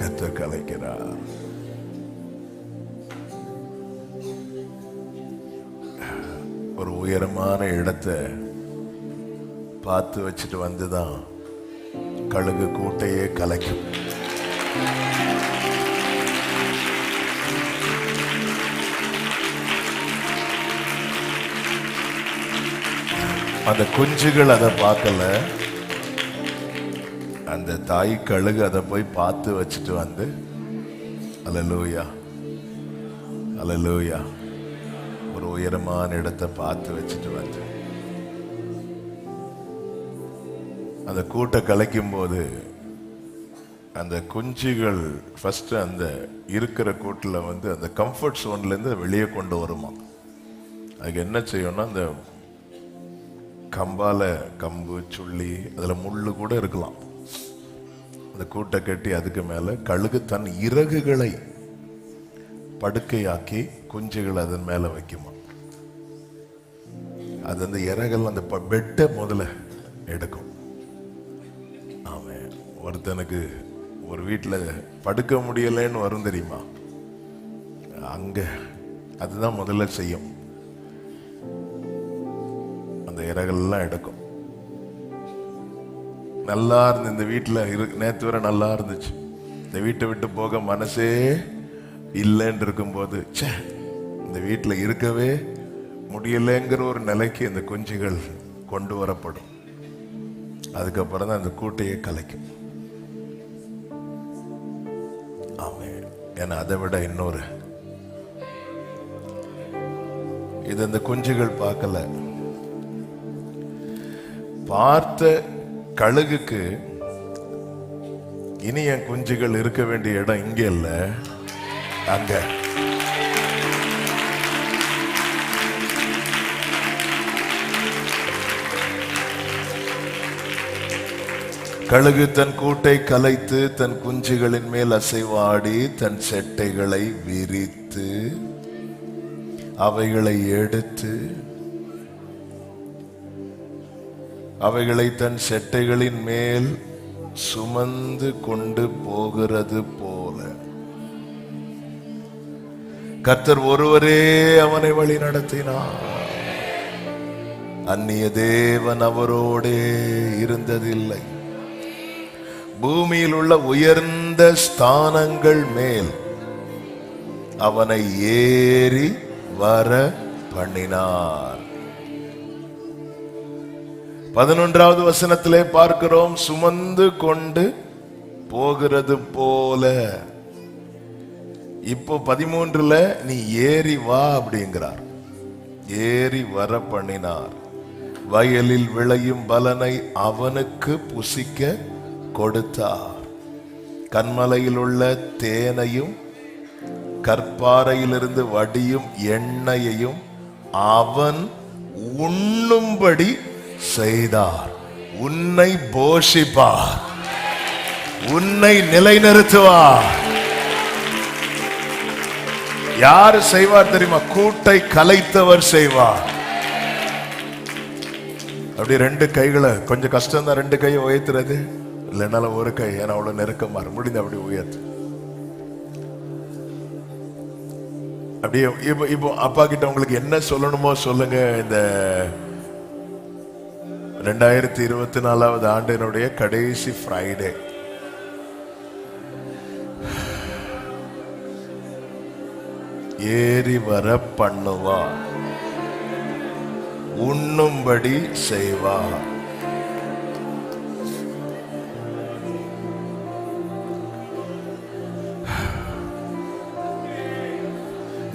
கத்த கலைக்கிறார் ஒரு உயரமான இடத்தை பார்த்து வச்சுட்டு வந்துதான் கழுகு கூட்டையே கலைக்கும். அந்த குஞ்சுகள் அதை பார்க்கல. அந்த தாய் கழுகு அதை போய் பார்த்து வச்சுட்டு வந்து அலலூயா அலலூயா ஒரு உயரமான இடத்தை பார்த்து வச்சுட்டு வந்து. அந்த கூட்டை கலைக்கும் போது அந்த குஞ்சுகள் ஃபஸ்ட்டு அந்த இருக்கிற கூட்டில் வந்து அந்த கம்ஃபர்ட் சோன்லேருந்து வெளியே கொண்டு வருமா? அதுக்கு என்ன செய்யணும்னா அந்த கம்பால கம்பு சுள்ளி அதில் முள்ளு கூட இருக்கலாம். அந்த கூட்டை கட்டி அதுக்கு மேலே கழுகு தன் இறகுகளை படுக்கையாக்கி குஞ்சுகள் அதன் மேலே வைக்குமா. அது அந்த இறகல் அந்த ப- பெட்டை முதல்ல எடுக்கும். ஆமாம் ஒருத்தனுக்கு ஒரு வீட்டில் படுக்க முடியலைன்னு வரும் தெரியுமா? அங்கே அதுதான் முதல்ல செய்யும். அந்த இறகெல்லாம் எடுக்கும். நல்லா இருந்து இந்த வீட்டில் இரு நேற்று வரை நல்லா இருந்துச்சு. இந்த வீட்டை விட்டு போக மனசே இல்லைன்னு இருக்கும்போது ச்சே இந்த வீட்டில் இருக்கவே முடியலைங்கிற ஒரு நிலைக்கு இந்த குஞ்சுகள் கொண்டு வரப்படும். அதுக்கப்புறம் தான் அந்த கூட்டையே கலைக்கும். ஆமே. ஏன்னா அதை விட இன்னொரு. இது அந்த குஞ்சுகள் பார்க்கல. பார்த்த கழுகுக்கு இனி என் குஞ்சுகள் இருக்க வேண்டிய இடம் இங்க இல்ல. அங்க. கழுகு தன் கூட்டை கலைத்து தன் குஞ்சுகளின் மேல் அசைவாடி தன் செட்டைகளை விரித்து அவைகளை எடுத்து அவைகளை தன் செட்டைகளின் மேல் சுமந்து கொண்டு போகிறது போல. கர்த்தர் ஒருவரே அவனை வழி நடத்தினார். அந்நிய தேவன் அவரோடே இருந்ததில்லை. பூமியில் உள்ள உயர்ந்த ஸ்தானங்கள் மேல் அவனை ஏறி வர பண்ணினார். பதினொன்றாவது வசனத்திலே பார்க்கிறோம் சுமந்து கொண்டு போகிறது போல. இப்போ பதிமூன்றுல நீ ஏறி வா அப்படிங்கிறார். ஏறி வர பண்ணினார். வயலில் விளையும் பலனை அவனுக்கு புசிக்க கொடுத்தார். கண்மலையில் உள்ள தேனையும் கற்பாறையிலிருந்து வடியும் எண்ணெயையும் அவன் உண்ணும்படி செய்தார். உன்னை போஷிப்பார். உன்னை நிலைநிறுத்துவார். யாரு செய்வார் தெரியுமா? கூட்டை கலைத்தவர் செய்வார். அப்படி ரெண்டு கைகளை கொஞ்சம் கஷ்டம் தான் ரெண்டு கையை உயர்த்துறது. இல்லைனாலும் ஒரு கை ஏன்னா அவ்வளவு நெருக்கமா முடிந்து அப்படி உயர்த்து. அப்படியே இப்போ இப்போ அப்பா கிட்ட உங்களுக்கு என்ன சொல்லணுமோ சொல்லுங்க. இந்த ரெண்டாயிரத்தி இருபத்தி நாலாவது ஆண்டினுடைய கடைசி ஃப்ரைடே ஏறி வர பண்ணுவா உண்ணும்படி செய்வா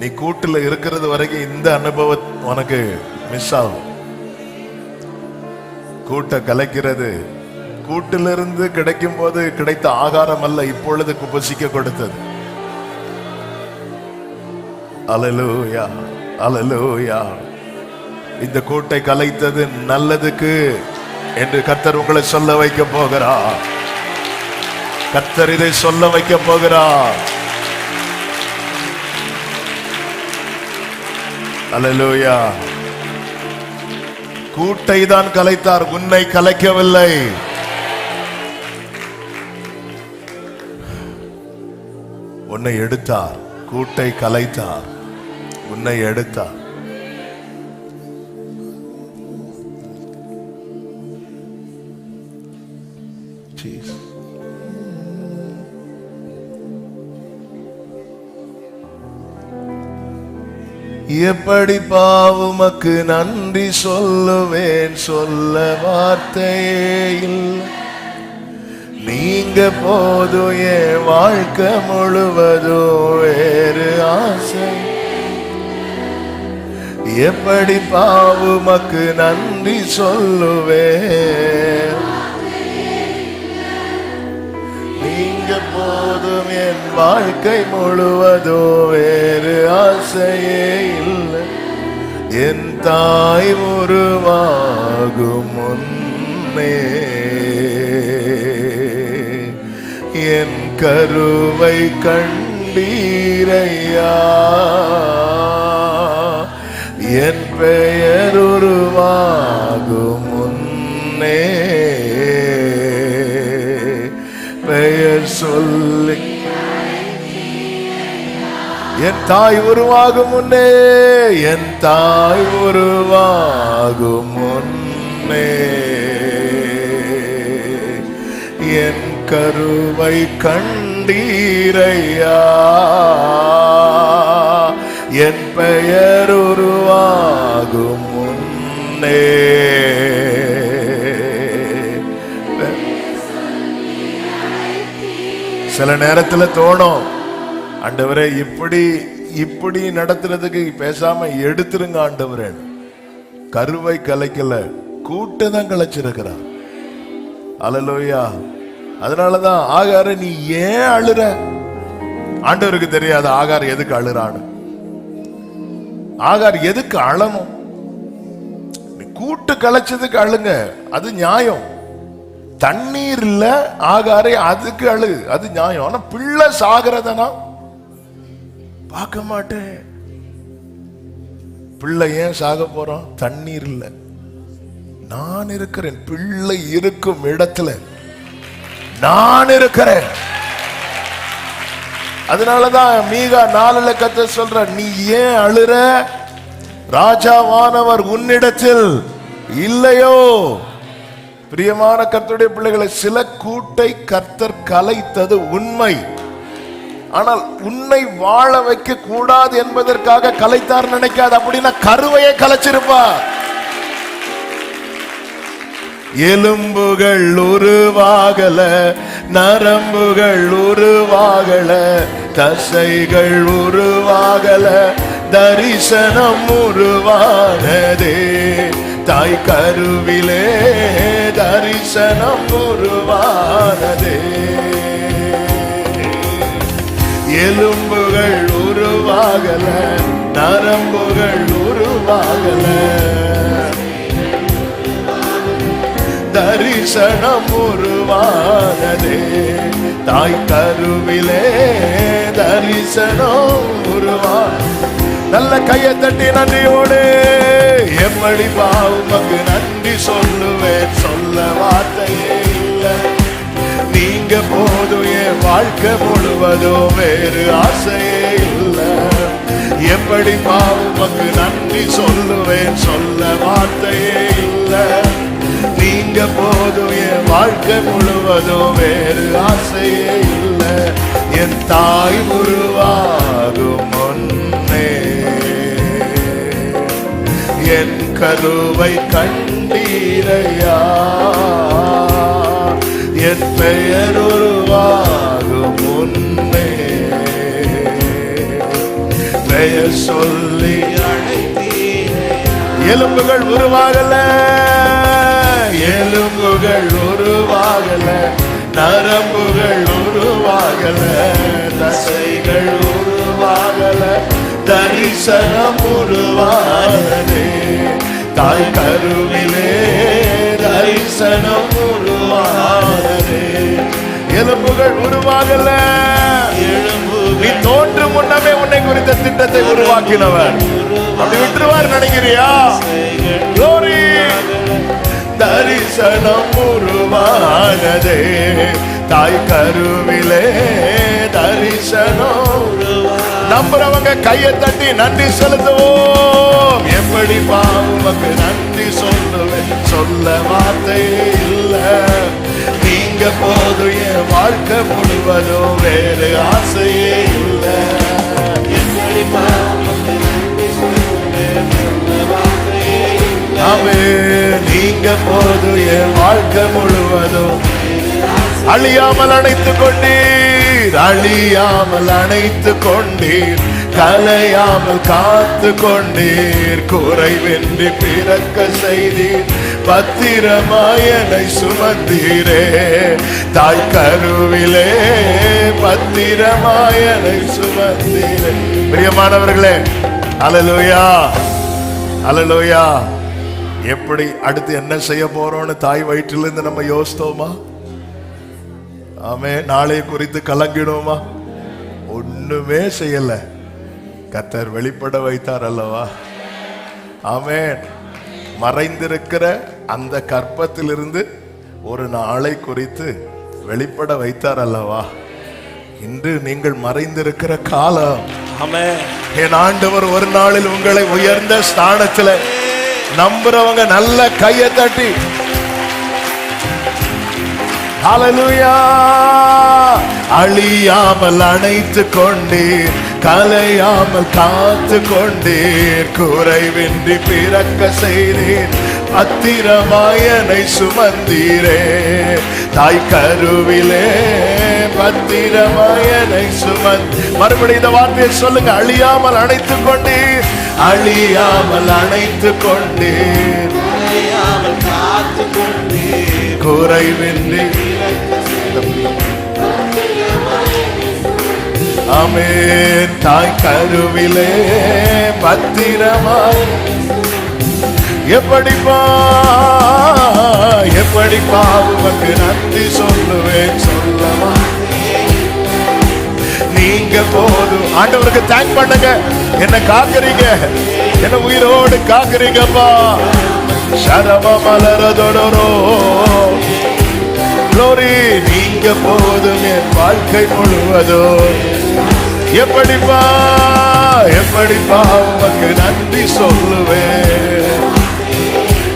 நீ கூட்டுல இருக்கிறது வரைக்கும் இந்த அனுபவம் உனக்கு மிஸ் ஆகும். கூட்ட கலைக்கிறது. கூட்டிலிருந்து கிடைக்கும் போது கிடைத்த ஆகாரம் அல்ல இப்பொழுது குபசிக்க கொடுத்தது. அலலூயா அலலூயா இந்த கூட்டை கலைத்தது நல்லதுக்கு என்று கர்த்தர் உங்களை சொல்ல வைக்க போகிறார் கர்த்தர் இதை சொல்ல வைக்க போகிறார் அலலூயா கூட்டை தான் கலைத்தார் உன்னை கலைக்கவில்லை. உன்னை எடுத்தார் கூட்டை கலைத்தார் உன்னை எடுத்தார். எப்படி பாவுமக்கு நன்றி சொல்லுவேன் சொல்ல வார்த்தையே இல்லை நீங்க போதும் என் வாழ்க்கை முழுவதும் வேறு ஆசை. எப்படி பாவுமக்கு நன்றி சொல்லுவேன்? போதும் என் வாழ்க்கை முழுவதோ வேறு ஆசையே இல்லை. என் தாய் உருவாகும் முன்னே என் கருவை கண்டீரையா. என் பெயர் உருவாகும் முன்னே பெயர் சொல்லி என் தாய் உருவாகும் முன்னே என் தாய் உருவாகும் முன்னே. என் கருவை கண்டீரையா. என் பெயர் உருவாகும் முன்னே. சில நேரத்தில் தோணும் ஆண்டவரே இப்படி இப்படி நடத்துறதுக்கு பேசாம எடுத்துருங்க ஆண்டவரே. கருவை கலைக்கல கூட்டதான் கலைச்சிருக்கிறார். அலலோயா அதனாலதான் ஆகார நீ ஏன் அழுற? ஆண்டவருக்கு தெரியாது ஆகார் எதுக்கு அழுறான்னு. ஆகார் எதுக்கு அழணும்? நீ கூட்டு கலைச்சதுக்கு அழுங்க அது நியாயம். தண்ணீர் இல்ல ஆகாரே அதுக்கு அழு அது நியாயம். ஆனா பிள்ளை சாகிறதனா பார்க்க மாட்டேன். பிள்ளை ஏன் சாக போறோம் தண்ணீர் இல்லை. நான் இருக்கிறேன். பிள்ளை இருக்கும் இடத்துல. நான் இருக்கிறேன். அதனாலதான் மீகா நாலுல கத்த சொல்ற நீ ஏன் அழுற? ராஜாவானவர் உன்னிடத்தில் இல்லையோ? பிரியமான கர்த்தருடைய பிள்ளைகளை சில கூட்டை கர்த்தர் கலைத்தது உண்மை. ஆனால் உன்னை வாழ வைக்க கூடாது என்பதற்காக கலைத்தார் நினைக்காது. அப்படின்னா கருவையை கலைச்சிருப்பா எலும்புகள் உருவாகல நரம்புகள் உருவாகல தசைகள் உருவாகல தரிசனம் உருவானதே தாய் கருவிலே தரிசனம் உருவானதே எலும்புகள் உருவாகல நரம்புகள் உருவாகல. தரிசனம் உருவானதே தாய் கருவிலே தரிசனம் உருவா நல்ல கையை தட்டி நன்றியோடு எம்மடி பாவுமக்கு நன்றி சொல்லுவேன் சொல்ல வார்த்தையே. வாழ்க்கை முழுவதும் வேறு ஆசையே இல்லை. எப்படி பாவமக்கு நன்றி சொல்லுவேன் சொல்ல வார்த்தையே இல்லை. நீங்க போதும் என் வாழ்க்கை முழுவதும் வேறு ஆசையே இல்லை. என் தாய் உருவாகும் முன்னே. என் கருவை கண்டீரையா. என் பெயர் உருவாகும் முன்னே. பெயர் சொல்லி எலும்புகள் உருவாகல எலும்புகள் உருவாகல நரம்புகள் உருவாகல தசைகள் உருவாகல தரிசனம் உருவானதே தாய் கருவிலே தரிசனம் உருவாகவே எலும்புகள் உருவாகல. நீ தோன்று முன்னமே உன்னை குறித்த திட்டத்தை உருவாக்கினவர். அப்படி விட்டுருவார் நினைக்கிறியா? Glory. தரிசனம் உருவானதே. தாய் கருவிலே தரிசனம் நம்புறவங்க கையை தட்டி நன்றி செலுத்துவோம். எப்படி பாவமக்கு நன்றி சொல்ல சொல்ல வார்த்தை இல்ல. நீங்க போது என் வாழ்க்கை முழுவதும் வேறு ஆசையே இல்லை. எப்படி நீங்க போது என் வாழ்க்கை முழுவதும் அழியாமல் அணைத்துக் கொண்டீர். அழியாமல் அணைத்துக் கொண்டீர். கலையாமல் காத்து கொண்டீர் குறைவின்றி பிறக்க செய்தீர். பத்திரமாயனை சுமந்தீரே தாய் கருவிலே பத்திரமாயனை சுமந்தீரே பிரியமானவர்களே அலலோயா அலலோயா. எப்படி அடுத்து என்ன செய்ய போறோம்னு தாய் வயிற்றிலிருந்து நம்ம யோசித்தோமா? ஆமே நாளை குறித்து கலங்கிடுவோமா? ஒண்ணுமே செய்யலை. கத்தர் வெளிப்பட வைத்தார் அல்லவா ஆமென். மறைந்திருக்கிற அந்த கற்பத்திலிருந்து ஒரு நாளை குறித்து வெளிப்பட வைத்தார் அல்லவா இன்று நீங்கள் மறைந்திருக்கிற காலம். என் ஆண்டவர் ஒரு நாளில் உங்களை உயர்ந்த ஸ்தானத்துல நம்புறவங்க நல்ல கையை தட்டி. ஹalleluya அழியாமல் அணைத்து கொண்டீர் கலையாமல் காத்து கொண்டீர் குறைவின்றி பிறக்க செய்தீர் பத்திரமாயனை சுமந்தீரே. தாய் கருவிலே பத்திரமாயனை சுமந்த் மறுபடியும் இந்த வார்த்தையை சொல்லுங்க அழியாமல் அணைத்து கொண்டீர் அழியாமல் அணைத்து கொண்டீர் காத்து கொண்டீர் குறைவின்றி அமே தாய் கருவிலே பத்திரமாய். எப்படிப்பா எப்படிப்பா உமக்கு நன்றி சொல்லுவேன் சொல்லவா? நீங்க போதும். ஆண்டவருக்கு தேங்க் பண்ணுங்க. என்ன காக்குறீங்க? என்ன உயிரோடு காக்குறீங்கப்பா? சரம மலரதொடரோ Glory, நீங்க போதும் என் வாழ்க்கை முழுவதும். எப்படிப்பா எப்படிப்பா உமக்கு நன்றி சொல்லுவேன்?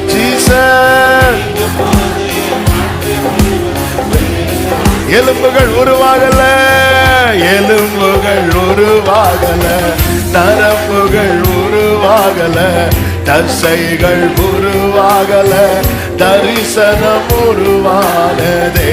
ஜீசஸ் எலும்புகள் உருவாகல எலும்புகள் உருவாகல நரம்புகள் உருவாகல தசைகள் உருவாகல தரிசனம் உருவானதே.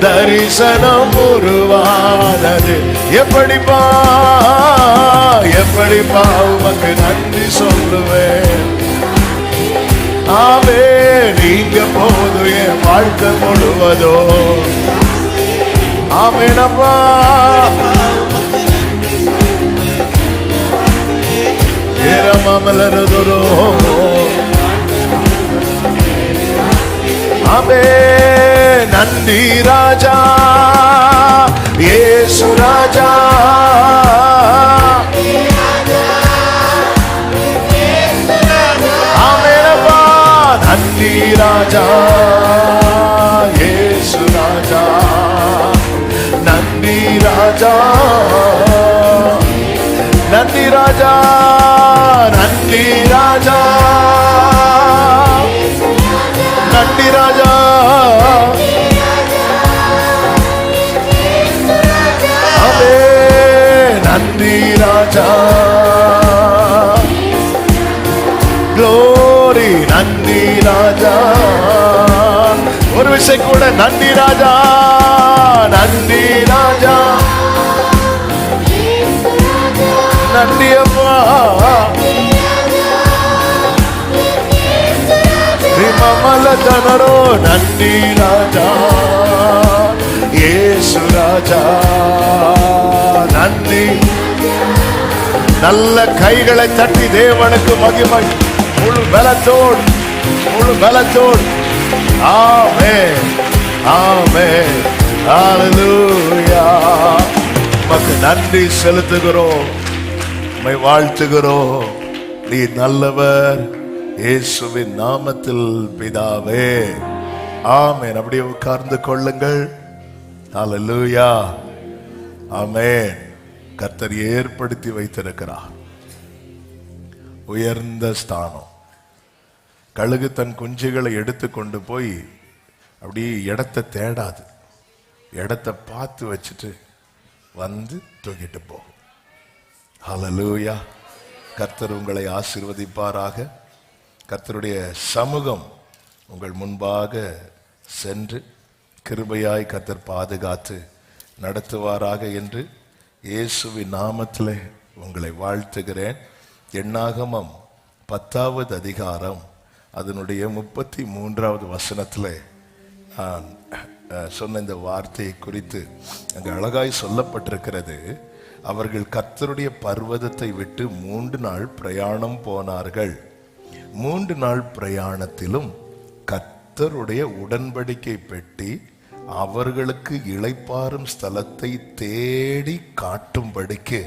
தரிசனம் உருவானது. எப்படிப்பா? எப்படிப்பா? உமக்கு நன்றி சொல்லுவேன். ஆவே நீங்க போது என் வாழ்க்கை முழுவதோ? ஆமேனப்பா. ஏரமாமலரதொரோ அமே நன்றி ராஜா ஏசு ராஜா. ஆமேனப்பா நன்றி ராஜா ஏசு ராஜா. நன்றி ராஜா நன்றி ராஜா நன்றி ராஜா. ராஜா. அவே நன்றி ராஜா. க்ளோரி நன்றி ராஜா. ஒரு விஷயம் கூட நன்றி ராஜா. நன்றி ராஜா. நன்றி సమల நன்றி ராஜா. రాజా యేసు நன்றி நல்ல கைகளை தட்டி தேவனுக்கு மகிமை. முழு பலத்தோடு முழு பலத்தோடு. ஆமே ஆமே ஆலலூயா உமக்கு நன்றி செலுத்துகிறோம். உம்மை வாழ்த்துகிறோம். நீ நல்லவர். இயேசுவின் நாமத்தில் பிதாவே. ஆமேன். அப்படியே உட்கார்ந்து கொள்ளுங்கள். அலலூயா ஆமேன். கர்த்தர் ஏற்படுத்தி வைத்திருக்கிறார். உயர்ந்த ஸ்தானம். கழுகு தன் குஞ்சுகளை எடுத்து கொண்டு போய் அப்படியே இடத்தை தேடாது. இடத்த பார்த்து வச்சுட்டு வந்து தூக்கிட்டு போகும் ஹலலூயா கர்த்தர் உங்களை ஆசீர்வதிப்பாராக. கர்த்தருடைய சமூகம் உங்கள் முன்பாக சென்று கிருபையாய் கர்த்தர் பாதுகாத்து நடத்துவாராக என்று இயேசுவின் நாமத்தில் உங்களை வாழ்த்துகிறேன். எண்ணாகமம் பத்தாவது அதிகாரம் அதனுடைய முப்பத்தி மூன்றாவது வசனத்தில் நான் சொன்ன இந்த வார்த்தையை குறித்து அங்கே அழகாய் சொல்லப்பட்டிருக்கிறது. அவர்கள் கர்த்தருடைய பர்வதத்தை விட்டு மூன்று நாள் பிரயாணம் போனார்கள். மூன்று நாள் பிரயாணத்திலும் கர்த்தருடைய உடன்படிக்கை பெட்டி அவர்களுக்கு இளைப்பாறும் ஸ்தலத்தை தேடி காட்டும்படிக்கு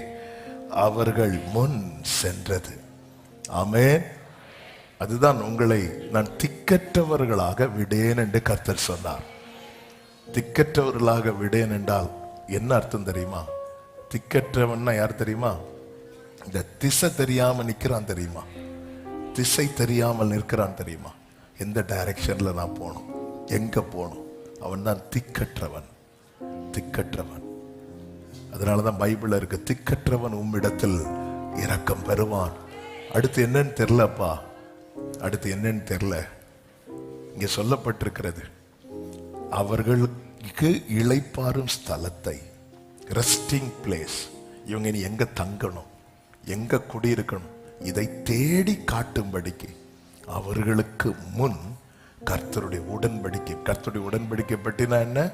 அவர்கள் முன் சென்றது. ஆமே அதுதான் உங்களை நான் திக்கற்றவர்களாக விடேன் என்று கர்த்தர் சொன்னார். திக்கற்றவர்களாக விடேன் என்றால் என்ன அர்த்தம் தெரியுமா? திக்கற்றவன்னா யார் தெரியுமா? இந்த திசை தெரியாம நிக்கிறான் தெரியுமா? திசை தெரியாமல் நிற்கிறான் தெரியுமா? எந்த டைரக்ஷனில் நான் போகணும்? எங்கே போகணும்? அவன் தான் திக்கற்றவன். திக்கற்றவன். அதனாலதான் பைபிளில் இருக்கு திக்கற்றவன் உம்மிடத்தில் இரக்கம் பெறுவான். அடுத்து என்னன்னு தெரிலப்பா. அடுத்து என்னன்னு தெரில. இங்கே சொல்லப்பட்டிருக்கிறது அவர்களுக்கு இழைப்பாரும் ஸ்தலத்தை ரெஸ்டிங் பிளேஸ் இவங்க இனி எங்கே தங்கணும்? எங்கே குடியிருக்கணும்? இதை தேடி காட்டும்படிக்கு அவர்களுக்கு முன் கர்த்தருடைய உடன்படிக்கை கர்த்தருடைய உடன்படிக்கை பற்றினா என்ன?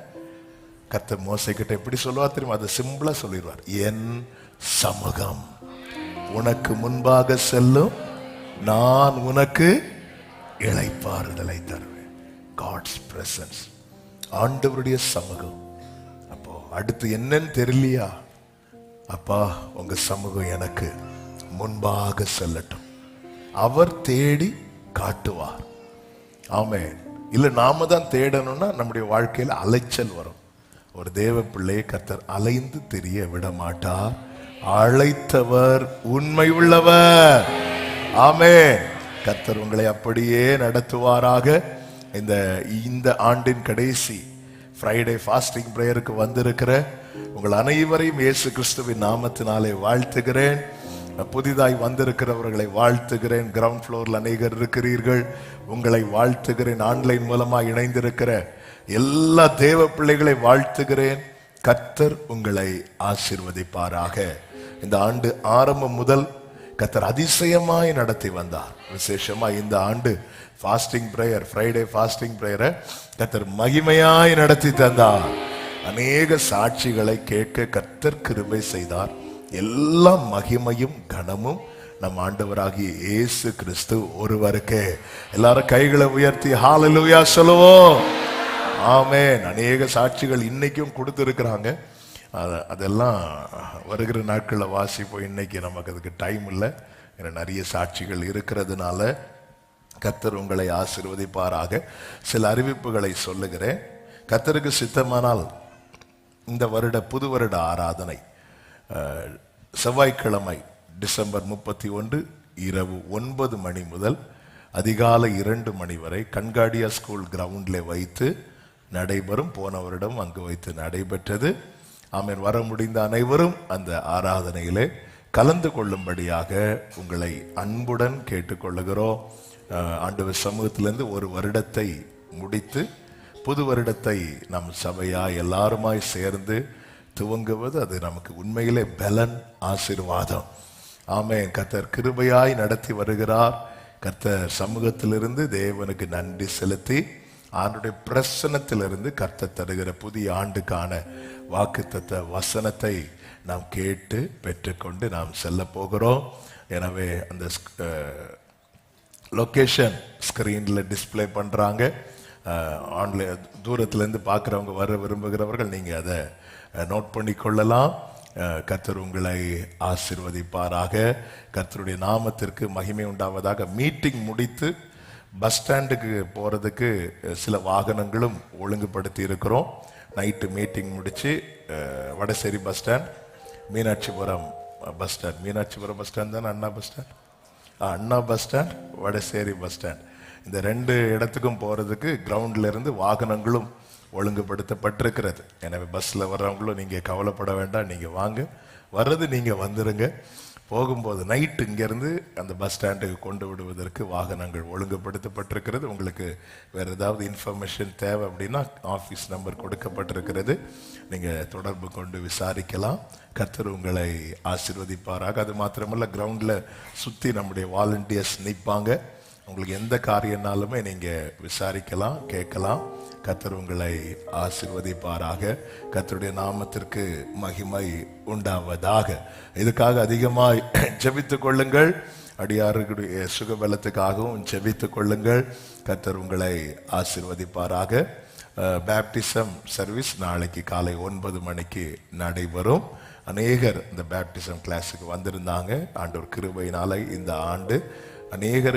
கர்த்தர் மோசை கிட்ட எப்படி சொல்லுவா தெரியுமா? அதை சிம்பிளா சொல்லிடுவார். என் சமூகம் உனக்கு முன்பாக செல்லும் நான் உனக்கு இழைப்பாறுதலை தருவேன். காட்ஸ் பிரசன்ஸ் ஆண்டவருடைய சமூகம். அப்போ அடுத்து என்னன்னு தெரியலையா? அப்பா உங்க சமூகம் எனக்கு முன்பாக செல்லட்டும். அவர் தேடி காட்டுவார். ஆமே இல்லை நாம தான் தேடணும்னா நம்முடைய வாழ்க்கையில் அலைச்சல் வரும். ஒரு தேவ பிள்ளையை கர்த்தர் அலைந்து தெரிய விட மாட்டார். அழைத்தவர் உண்மை உள்ளவர். ஆமே கர்த்தர் உங்களை அப்படியே நடத்துவாராக. இந்த இந்த ஆண்டின் கடைசி ஃப்ரைடே ஃபாஸ்டிங் ப்ரேயருக்கு வந்திருக்கிற உங்கள் அனைவரையும் இயேசு கிறிஸ்துவின் நாமத்தினாலே வாழ்த்துகிறேன். புதிதாய் வந்திருக்கிறவர்களை வாழ்த்துகிறேன். கிரவுண்ட் ஃப்ளோரில் அநேகர் இருக்கிறீர்கள். உங்களை வாழ்த்துகிறேன். ஆன்லைன் மூலமாக இணைந்திருக்கிற எல்லா தேவ பிள்ளைகளை வாழ்த்துகிறேன். கத்தர் உங்களை ஆசீர்வதிப்பாராக. இந்த ஆண்டு ஆரம்பம் முதல் கத்தர் அதிசயமாய் நடத்தி வந்தார். விசேஷமா இந்த ஆண்டு ஃபாஸ்டிங் ப்ரேயர் ஃப்ரைடே ஃபாஸ்டிங் ப்ரேயரை கத்தர் மகிமையாய் நடத்தி தந்தார். அநேக சாட்சிகளை கேட்க கத்தர் கிருபை செய்தார். எல்லா மகிமையும் கனமும் நம் ஆண்டவராகிய இயேசு கிறிஸ்து ஒருவருக்கே. எல்லாரும் கைகளை உயர்த்தி ஹalleluya சொல்லுவோம். ஆமே அநேக சாட்சிகள் இன்னைக்கும் கொடுத்துருக்குறாங்க. அதெல்லாம் வருகிற நாட்களில் வாசிப்போம். இன்னைக்கு நமக்கு அதுக்கு டைம் இல்லை. நிறைய சாட்சிகள் இருக்கிறதுனால கத்தர் உங்களை ஆசீர்வதிப்பாராக. சில அறிவிப்புகளை சொல்லுகிறேன். கத்தருக்கு சித்தமானால் இந்த வருட புது வருட ஆராதனை. செவ்வாய்க்கிழமை டிசம்பர் முப்பத்தி ஒன்று இரவு ஒன்பது மணி முதல் அதிகாலை இரண்டு மணி வரை கண்காடியா ஸ்கூல் கிரவுண்டில் வைத்து நடைபெறும். போன வருடம் அங்கு வைத்து நடைபெற்றது. ஆமென். வர முடிந்த அனைவரும் அந்த ஆராதனையிலே கலந்து கொள்ளும்படியாக உங்களை அன்புடன் கேட்டுக்கொள்ளுகிறோம். ஆண்டு ஆண்டவர் சமூகத்திலிருந்து ஒரு வருடத்தை முடித்து புது வருடத்தை நம் சபையாய் எல்லாருமாய் சேர்ந்து துவங்குவது அது நமக்கு உண்மையிலே பலன் ஆசீர்வாதம். ஆமே கர்த்தர் கிருபையாய் நடத்தி வருகிறார். கர்த்தர் சமூகத்திலிருந்து தேவனுக்கு நன்றி செலுத்தி ஆண்டுடைய பிரசனத்திலிருந்து கர்த்தர் தருகிற புதிய ஆண்டுக்கான வாக்குத்தத்த வசனத்தை நாம் கேட்டு பெற்றுக்கொண்டு நாம் செல்ல போகிறோம். எனவே அந்த லொக்கேஷன் ஸ்க்ரீனில் டிஸ்பிளே பண்ணுறாங்க டிஸ்ப்ளே ஆன்லைன் தூரத்துலேருந்து பார்க்குறவங்க வர விரும்புகிறவர்கள் நீங்கள் அதை நோட் பண்ணி கொள்ளலாம் அஹ், உங்களை ஆசிர்வதிப்பாராக. கர்த்தருடைய நாமத்திற்கு மகிமை உண்டாவதாக மீட்டிங் முடித்து பஸ் ஸ்டாண்டுக்கு போகிறதுக்கு சில வாகனங்களும் ஒழுங்குபடுத்தி இருக்கிறோம். நைட்டு மீட்டிங் முடித்து Vadaseri bus stand Meenakshipuram bus stand Meenakshipuram bus stand தானே? Anna bus stand Anna bus stand Vadaseri bus stand இந்த ரெண்டு இடத்துக்கும் போகிறதுக்கு கிரவுண்ட்லேருந்து வாகனங்களும் ஒழுங்குபடுத்தப்பட்டிருக்கிறது. எனவே பஸ்ஸில் வர்றவங்களும் நீங்கள் கவலைப்பட வேண்டாம். நீங்கள் வாங்க. வர்றது நீங்கள் வந்துடுங்க போகும்போது நைட்டு இங்கேருந்து அந்த பஸ் ஸ்டாண்டுக்கு கொண்டு விடுவதற்கு வாகனங்கள் ஒழுங்குபடுத்தப்பட்டிருக்கிறது. உங்களுக்கு வேறு ஏதாவது இன்ஃபர்மேஷன் தேவை அப்படின்னா ஆஃபீஸ் நம்பர் கொடுக்கப்பட்டிருக்கிறது. நீங்கள் தொடர்பு கொண்டு விசாரிக்கலாம். கர்த்தர் உங்களை ஆசீர்வதிப்பாராக. அது மாத்திரமல்ல கிரவுண்டில் சுற்றி நம்முடைய வாலண்டியர்ஸ் நிற்பாங்க உங்களுக்கு எந்த காரியம்னாலுமே நீங்கள் விசாரிக்கலாம் கேட்கலாம். கத்தர் உங்களை ஆசிர்வதிப்பாராக. கர்த்தருடைய நாமத்திற்கு மகிமை உண்டாவதாக. இதுக்காக அதிகமாய் ஜபித்து கொள்ளுங்கள். அடியாருடைய சுகபலத்துக்காகவும் ஜெபித்துக் கொள்ளுங்கள். கத்தர் உங்களை ஆசிர்வதிப்பாராக. பேப்டிசம் சர்வீஸ் நாளைக்கு காலை ஒன்பது மணிக்கு நடைபெறும். அநேகர் இந்த பேப்டிசம் கிளாஸுக்கு வந்திருந்தாங்க. ஆண்டவர் கிருபையினால இந்த ஆண்டு அநேகர்